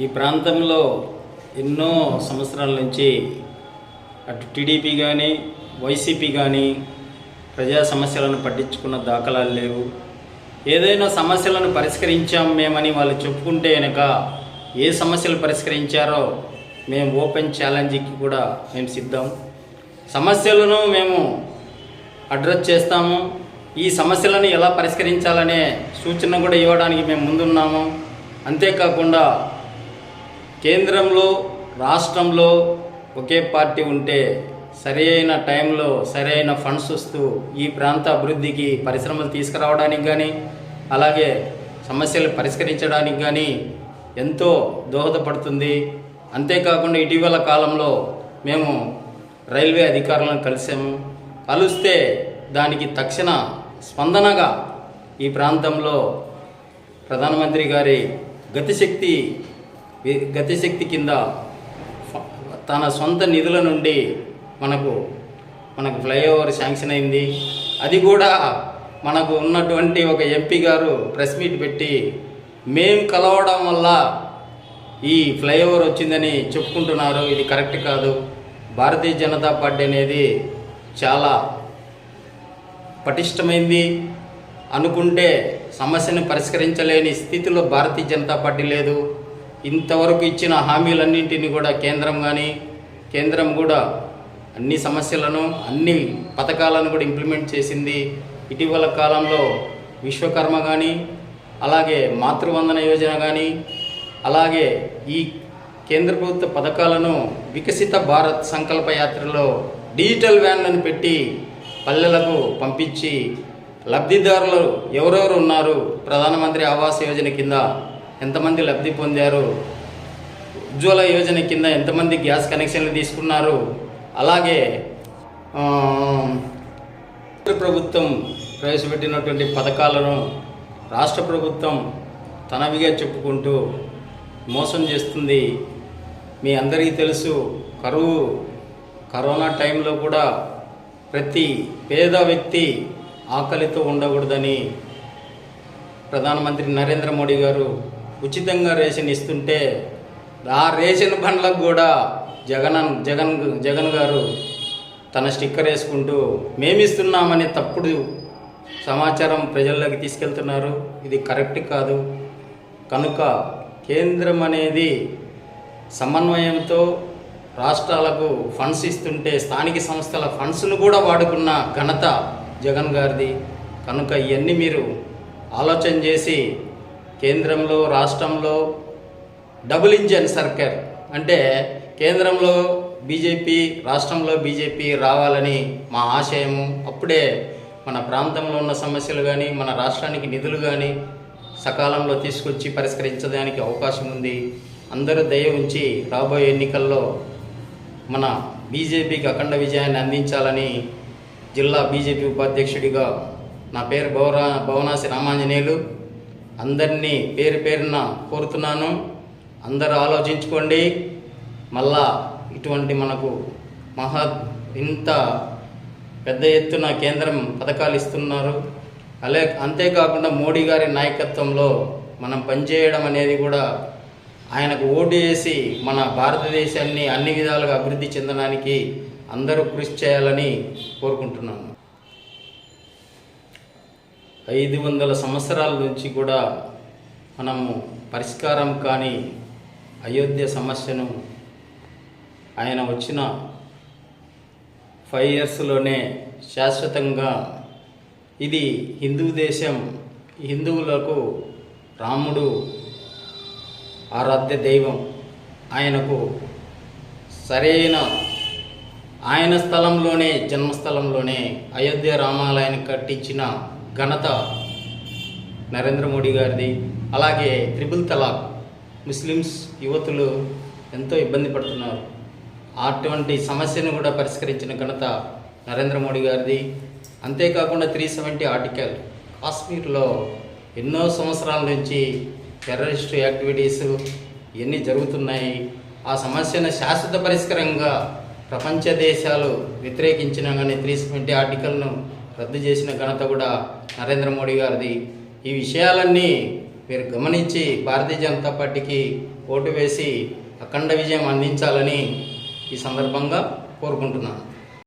ఈ ప్రాంతంలో ఎన్నో సంవత్సరాల నుంచి అటు టీడీపీ కానీ వైసీపీ కానీ ప్రజా సమస్యలను పట్టించుకున్న దాఖలాలు లేవు. ఏదైనా సమస్యలను పరిష్కరించాం మేమని వాళ్ళు చెప్పుకుంటే కనుక ఏ సమస్యలు పరిష్కరించారో మేము ఓపెన్ ఛాలెంజ్కి కూడా మేము సిద్ధం. సమస్యలను మేము అడ్రస్ చేస్తాము. ఈ సమస్యలను ఎలా పరిష్కరించాలనే సూచన కూడా ఇవ్వడానికి మేము ముందున్నాము. అంతేకాకుండా కేంద్రంలో రాష్ట్రంలో ఒకే పార్టీ ఉంటే సరైన టైంలో సరైన ఫండ్స్ వస్తూ ఈ ప్రాంత అభివృద్ధికి పరిశ్రమలు తీసుకురావడానికి కానీ అలాగే సమస్యలు పరిష్కరించడానికి కానీ ఎంతో దోహదపడుతుంది. అంతేకాకుండా ఇటీవల కాలంలో మేము రైల్వే అధికారులను కలిసాము కలిస్తే దానికి తక్షణ స్పందనగా ఈ ప్రాంతంలో ప్రధానమంత్రి గారి గతిశక్తి గతిశక్తి కింద తన సొంత నిధుల నుండి మనకు మనకు ఫ్లైఓవర్ శాంక్షన్ అయింది. అది కూడా మనకు ఉన్నటువంటి ఒక ఎంపీ గారు ప్రెస్ మీట్ పెట్టి మేం కలవడం వల్ల ఈ ఫ్లైఓవర్ వచ్చిందని చెప్పుకుంటున్నారు. ఇది కరెక్ట్ కాదు. భారతీయ జనతా పార్టీ అనేది చాలా పటిష్టమైంది. అనుకుంటే సమస్యను పరిష్కరించలేని స్థితిలో భారతీయ జనతా పార్టీ లేదు. ఇంతవరకు ఇచ్చిన హామీలన్నింటినీ కూడా కేంద్రం కానీ కేంద్రం కూడా అన్ని సమస్యలను అన్ని పథకాలను కూడా ఇంప్లిమెంట్ చేసింది. ఇటీవల కాలంలో విశ్వకర్మ కానీ అలాగే మాతృవందన యోజన కానీ అలాగే ఈ కేంద్ర ప్రభుత్వ పథకాలను వికసిత భారత్ సంకల్ప యాత్రలో డిజిటల్ వ్యాన్లను పెట్టి పల్లెలకు పంపించి లబ్ధిదారులు ఎవరెవరు ఉన్నారు? ప్రధానమంత్రి ఆవాస్ యోజన కింద ఎంతమంది లబ్ధి పొందారు? ఉజ్వల యోజన కింద ఎంతమంది గ్యాస్ కనెక్షన్లు తీసుకున్నారు? అలాగే కేంద్ర ప్రభుత్వం ప్రవేశపెట్టినటువంటి పథకాలను రాష్ట్ర ప్రభుత్వం తనవిగా చెప్పుకుంటూ మోసం చేస్తుంది. మీ అందరికీ తెలుసు కరువు కరోనా టైంలో కూడా ప్రతి పేద వ్యక్తి ఆకలితో ఉండకూడదని ప్రధానమంత్రి నరేంద్ర మోడీ గారు ఉచితంగా రేషన్ ఇస్తుంటే ఆ రేషన్ బండ్లకు కూడా జగన్ జగన్ జగన్ గారు తన స్టిక్కర్ వేసుకుంటూ మేమిస్తున్నామని తప్పుడు సమాచారం ప్రజల్లోకి తీసుకెళ్తున్నారు. ఇది కరెక్ట్ కాదు. కనుక కేంద్రం అనేది సమన్వయంతో రాష్ట్రాలకు ఫండ్స్ ఇస్తుంటే స్థానిక సంస్థల ఫండ్స్ను కూడా వాడుకున్న ఘనత జగన్ గారిది. కనుక ఇవన్నీ మీరు ఆలోచన చేసి కేంద్రంలో రాష్ట్రంలో డబుల్ ఇంజన్ సర్కార్. అంటే కేంద్రంలో బీజేపీ రాష్ట్రంలో బీజేపీ రావాలని మా ఆశయము. అప్పుడే మన ప్రాంతంలో ఉన్న సమస్యలు కానీ మన రాష్ట్రానికి నిధులు కానీ సకాలంలో తీసుకొచ్చి పరిష్కరించడానికి అవకాశం ఉంది. అందరూ దయ ఉంచి రాబోయే ఎన్నికల్లో మన బీజేపీకి అఖండ విజయాన్ని అందించాలని జిల్లా బీజేపీ ఉపాధ్యక్షుడిగా నా పేరు భవరా భవనాసి రామాంజనేయులు. అందరినీ పేరు పేరున కోరుతున్నాను. అందరూ ఆలోచించుకోండి. మళ్ళా ఇటువంటి మనకు మహా ఇంత పెద్ద ఎత్తున కేంద్రం పథకాలు ఇస్తున్నారు. అలే అంతేకాకుండా మోడీ గారి నాయకత్వంలో మనం పనిచేయడం అనేది కూడా ఆయనకు ఓటు వేసి మన భారతదేశాన్ని అన్ని విధాలుగా అభివృద్ధి చెందడానికి అందరూ కృషి చేయాలని కోరుకుంటున్నాను. ఐదు వందల సంవత్సరాల నుంచి కూడా మనము పరిష్కారం కాని అయోధ్య సమస్యను ఆయన వచ్చిన ఫైవ్ ఇయర్స్లోనే శాశ్వతంగా ఇది హిందూ దేశం హిందువులకు రాముడు ఆరాధ్య దైవం ఆయనకు సరైన ఆయన స్థలంలోనే జన్మస్థలంలోనే అయోధ్య రామాలయాన్ని కట్టించిన ఘనత నరేంద్ర మోడీ గారిది అలాగే త్రిబుల్ తలాక్. ముస్లిమ్స్ యువతులు ఎంతో ఇబ్బంది పడుతున్నారు. అటువంటి సమస్యను కూడా పరిష్కరించిన ఘనత నరేంద్ర మోడీ గారిది. అంతేకాకుండా త్రీ సెవెంటీ ఆర్టికల్. కాశ్మీర్లో ఎన్నో సంవత్సరాల నుంచి టెర్రరిస్ట్ యాక్టివిటీస్ ఇవన్నీ జరుగుతున్నాయి ఆ సమస్యను శాశ్వత పరిష్కారంగా ప్రపంచ దేశాలు వ్యతిరేకించిన కానీ త్రీ సెవెంటీ ఆర్టికల్ను రద్దు చేసిన ఘనత కూడా నరేంద్ర మోడీ గారిది. ఈ విషయాలన్నీ మీరు గమనించి భారతీయ జనతా పార్టీకి ఓటు వేసి అఖండ విజయం అందించాలని ఈ సందర్భంగా కోరుకుంటున్నాను.